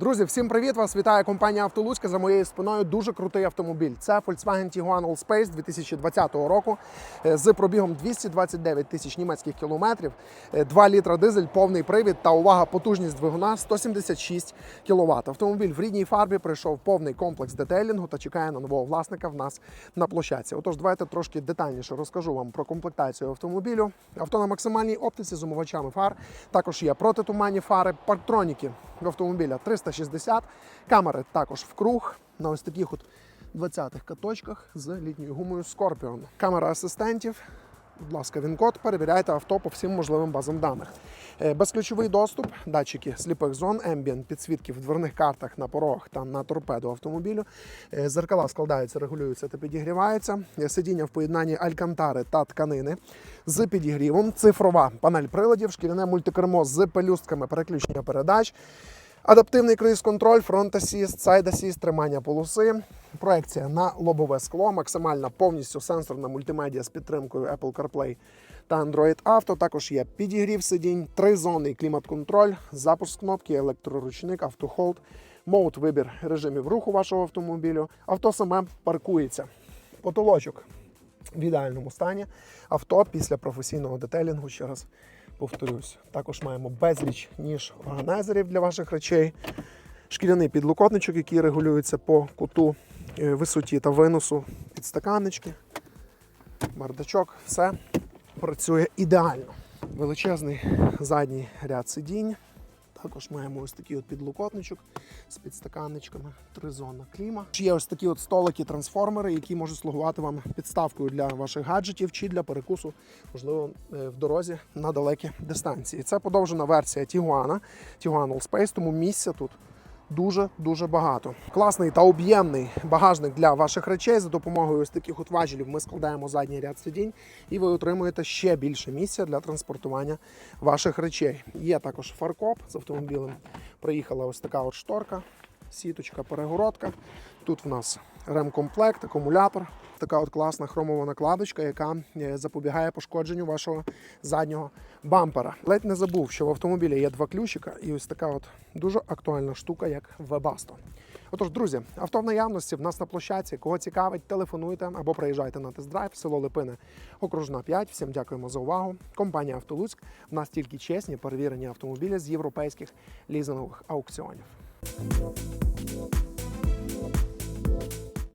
Друзі, всім привіт! Вас вітає компанія Автолуцька. За моєю спиною дуже крутий автомобіль. Це Volkswagen Tiguan Allspace 2020 року е, з пробігом 229 тисяч німецьких кілометрів, е, 2 літра дизель, повний привід та увага, потужність двигуна 176 кВт. Автомобіль в рідній фарбі пройшов повний комплекс детейлінгу та чекає на нового власника в нас на площадці. Отож, давайте трошки детальніше розкажу вам про комплектацію автомобілю. Авто на максимальній оптиці з умивачами фар. Також є протитуманні фари, парктроніки в автомобіля 360, камери також в круг на ось таких от 20-х каточках з літньою гумою Scorpion. Камера асистентів. Будь ласка, він-код, перевіряйте авто по всім можливим базам даних. Е, Безключовий доступ, датчики сліпих зон, Ambient, підсвітки в дверних картах на порогах та на торпеду автомобілю. Е, Зеркала складаються, регулюються та підігріваються. Е, Сидіння в поєднанні алькантари та тканини з підігрівом, цифрова панель приладів, шкіряне мультикермо з пелюстками переключення передач. Адаптивний круїз-контроль, фронт асіст, сайд асіст, тримання полоси, проекція на лобове скло, максимальна повністю сенсорна мультимедіа з підтримкою Apple CarPlay та Android Auto. Також є підігрів сидінь, тризонний клімат-контроль, запуск кнопки, електроручник, автохолд, моут вибір режимів руху вашого автомобілю. Авто саме паркується. Потолочок в ідеальному стані. Авто після професійного детелінгу, ще раз повторюсь. Також маємо безліч ніж органайзерів для ваших речей, шкіряний підлокотничок, який регулюється по куту е, висоті та виносу, підстаканнички, бардачок, все працює ідеально. Величезний задній ряд сидінь. Також маємо ось такий от підлокотничок з підстаканничками, тризонна кліма. Є ось такі от столики, трансформери, які можуть слугувати вам підставкою для ваших гаджетів чи для перекусу, можливо, е, в дорозі на далекі дистанції. Це подовжена версія Тігуана, Тігуан All Space, тому місця тут дуже дуже багато. Класний та об'ємний багажник для ваших речей. За допомогою ось таких от важелів ми складаємо задній ряд сидінь, і ви отримуєте ще більше місця для транспортування ваших речей. Є також фаркоп з автомобілем. Приїхала ось така от шторка, сіточка, перегородка. Тут в нас ремкомплект, акумулятор. Така от класна хромова накладочка, яка е, запобігає пошкодженню вашого заднього бампера. Ледь не забув, що в автомобілі є два ключика і ось така от дуже актуальна штука, як Webasto. Отож, друзі, авто в наявності в нас на площадці. Кого цікавить, телефонуйте або приїжджайте на тест-драйв, село Липине, окружна 5. Всім дякуємо за увагу. Компанія Автолуцьк. В нас тільки чесні перевірені автомобілі з європейських лізингових аукціонів. Thank you.